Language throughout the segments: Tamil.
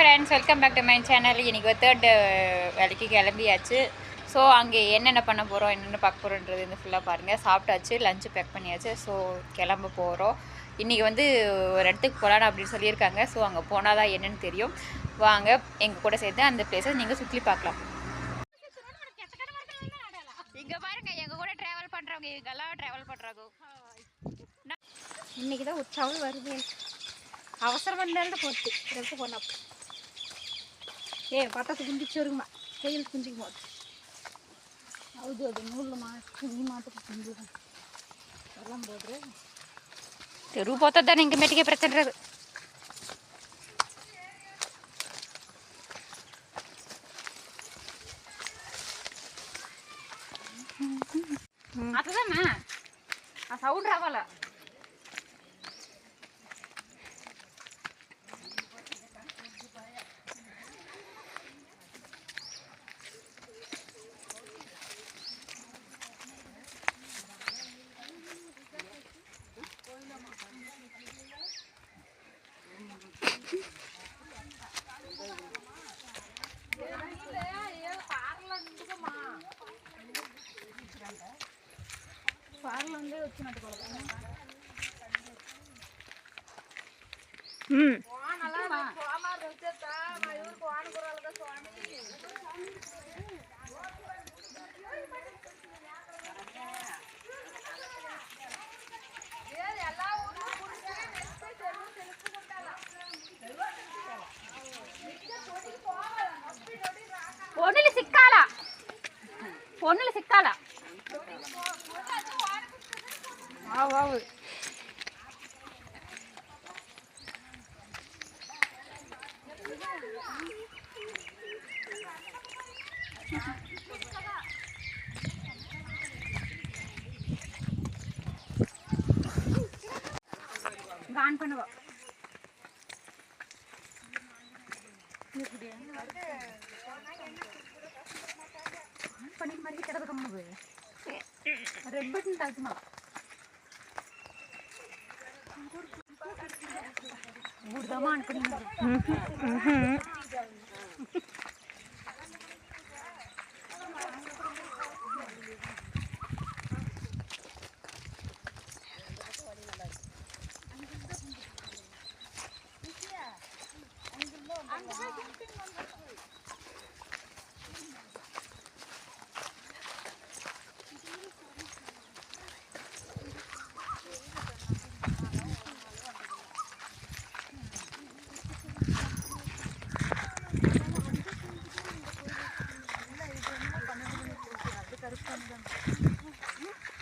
Friends welcome back to my channel இன்றைக்கி தேர்ட் வேலைக்கு கிளம்பியாச்சு. ஸோ அங்கே என்னென்ன பண்ண போகிறோம் என்னென்ன பார்க்க போகிறோன்றது வந்து ஃபுல்லாக பாருங்கள் சாப்பிட்டாச்சு லஞ்சு பேக் பண்ணியாச்சு. ஸோ கிளம்ப போகிறோம் இன்றைக்கி வந்து ஒரு இடத்துக்கு போகலான்னு அப்படின்னு சொல்லியிருக்காங்க. ஸோ அங்கே போனால் தான் என்னென்னு தெரியும். வாங்க எங்கள் கூட சேர்ந்து அந்த பிளேஸை நீங்கள் சுற்றி பார்க்கலாம். இங்கே பாருங்க எங்கள் கூட ட்ராவல் பண்ணுறவங்க இங்கெல்லாம் ட்ராவல் பண்ணுறாங்க இன்னைக்கு தான் உற்சாகம் வருது. அவசரம் பண்ணாலும் போட்டு ரெப்பு போனப்போ ஏ பட்டத்து குந்திச்சு வருங்கம்மா கையில் குஞ்சிக்கும் போது ಹೌದು ಅದು ನೂಲು ಮಾತು ಮಾತ್ರ ತಿಂದು ಎಲ್ಲ ಹೋದ್ರೆ ತಿರು ಬೋತದ ನಿಂಗೆ ಮೆಟ್ಟಿಗೆ ಪ್ರಚಂಡ್ರಿ ಅದು ಆತದಮ್ಮ ಆ ಸೌಂಡ್ ರಾವಲ್ಲ పొన్నులు సిక్కాలా పొన్నులు సిక్కాలా ஆன் பண்ணுவா. பண்ணிட்டு மாதிரி கிடக்கு கம்முது ரெட் பட்டன் தாக்குமா ஊர்தாமா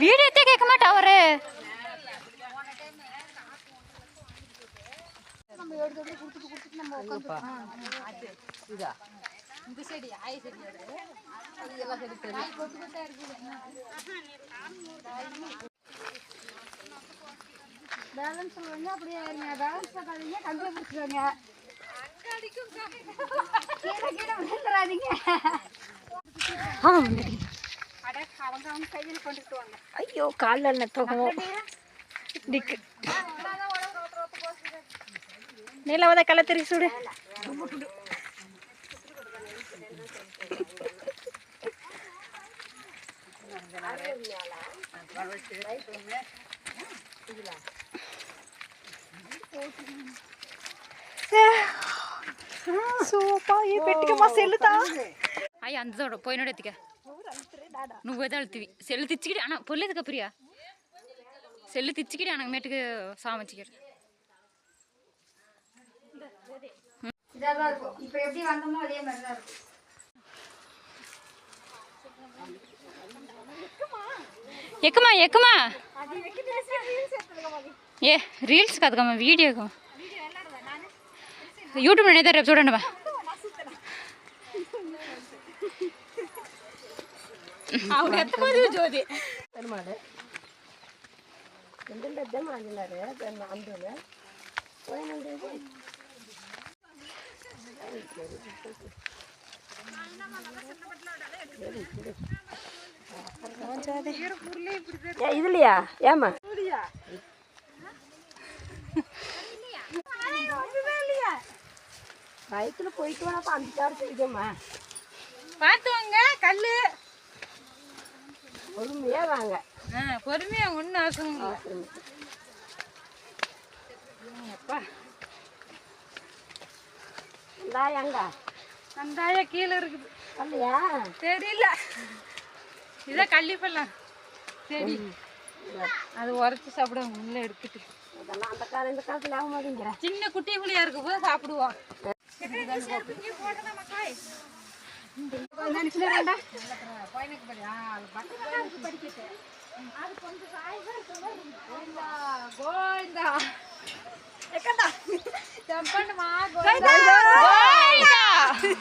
வீடு எத்தே கேட்க மாட்டா அவரு. நம்ம எடுத்து கொடுத்துட்டு கொடுத்துட்டு நம்ம இதா. இந்த செடி ஆய செடி அது. எல்லாம் சரி சரி காய் கொத்து கொத்தா இருக்குது. பேலன்ஸ் சொல்லுவாங்க அப்படியே இருங்க. பேலன்ஸ் பார்க்காதீங்க கண்டிப்பாக பிடிச்சிருவாங்க கீழே கீழே விழுந்துடாதீங்க அட அவங்க அவங்க கையில் கொண்டுட்டு வாங்க. ஐயோ காலில் தூக்கம் டிக்கு நிலவத கள்ள தெரி சுடு. సూపర్ పెట్టుక మా సెల్లుతా అయ్యి అంత చూడ పోయినాడు ఎత్తిక నువ్వు తడుతువి సెల్లు తెచ్చికిడి అన పొల్లేదుక ప్రియా సెల్లు తెచ్చికిడి అనగ మెట్టుకు సామచ్చికిడు இப்போ எப்படி வந்தோமோ அதே மாதிரி தான் இருக்கும் ఎక్కుమా ఎక్కుమా ఏ రీల్స్ కాదు కమ్మా వీడియో యూట్యూబ్ నేనైతే రేపు చూడండి బా ఆవిడ ఎత్తపోదు జ్యోతి இதுலையா ஏமா வயிற்றுல போயிட்டு வரப்ப அந்த சார் செய்யுமா பார்த்து வாங்க கல் பொறுமையா வாங்க. பொறுமையாக ஒன்றும் அவசரம் இல்லை அப்பா இந்தா எங்க அந்த ஆயா கீழே இருக்குது. தெரியல. இதான் கள்ளிப்பல்லாம் செடி. அது உரைச்சி சாப்பிட உள்ள எடுத்துட்டு. அதெல்லாம் அந்த காலம் இந்த காலத்துல ஆக மாட்டேங்கிற சின்ன குட்டி புளியா இருக்கு போது சாப்பிடுவோம்.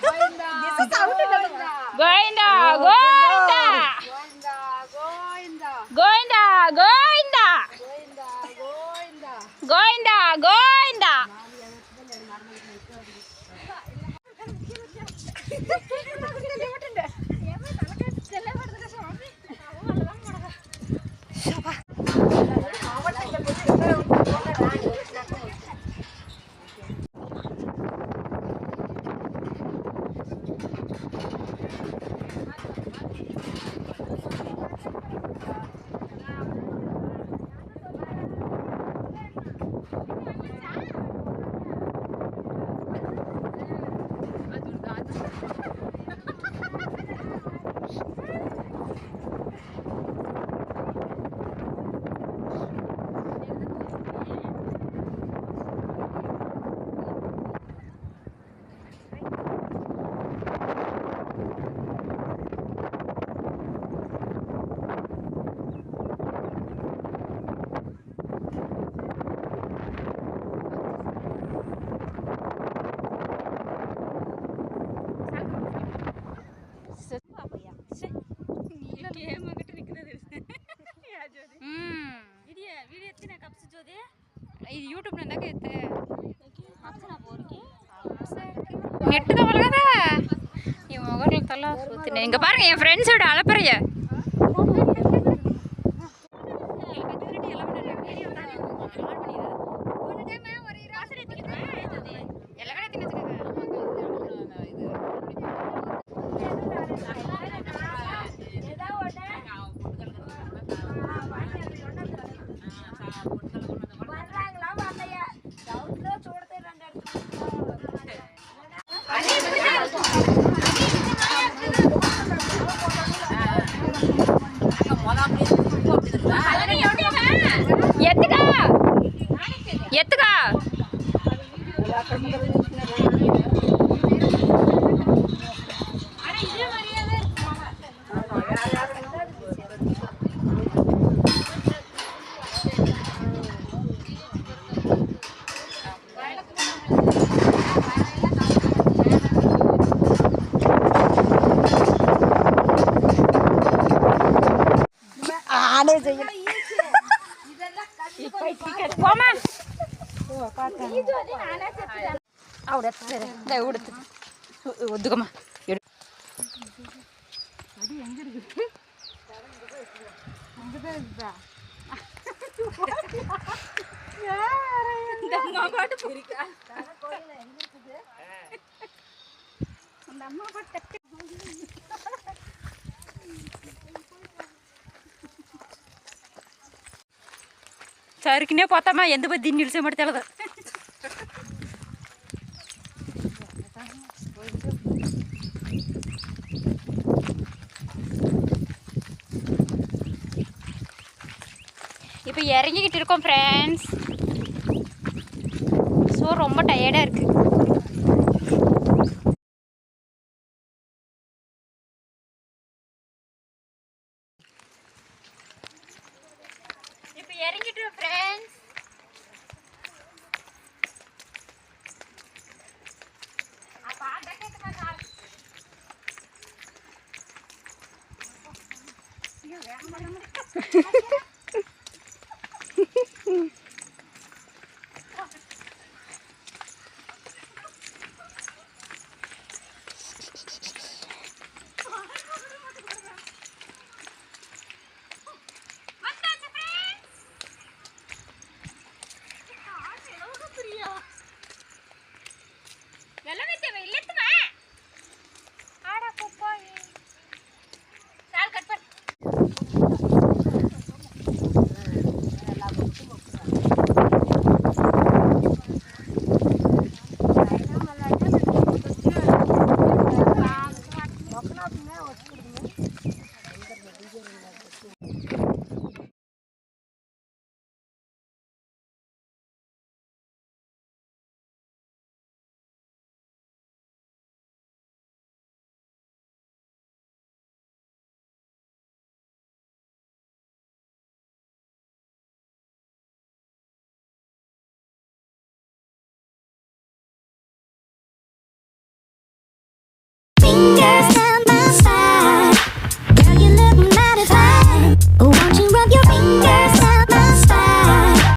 గోవిందా గోవిందా நெட்டு கவலை என் முகரில் தலை சுத்தினேன். இங்க பாருங்க என் ஃப்ரெண்ட்ஸோட அலப்பறைய. mãozinha. Toma! Toma! Toma! Toma! Toma! Toma! Toma! Toma! Toma! Toma! Toma! Toma! Toma! Toma! Toma! Toma! இந்த உடுத்து ஒத்துக்கம்மா எடு సరికినే పోతామా ఎందుకు పోయి దీన్ని నిలిచేమడి తెలదు இப்போ இறங்கிக்கிட்டு இருக்கோம் ஃப்ரெண்ட்ஸ் ஸோ ரொம்ப டயர்டாக இருக்குது இறங்கிட்டு ஃப்ரெண்ட்ஸ்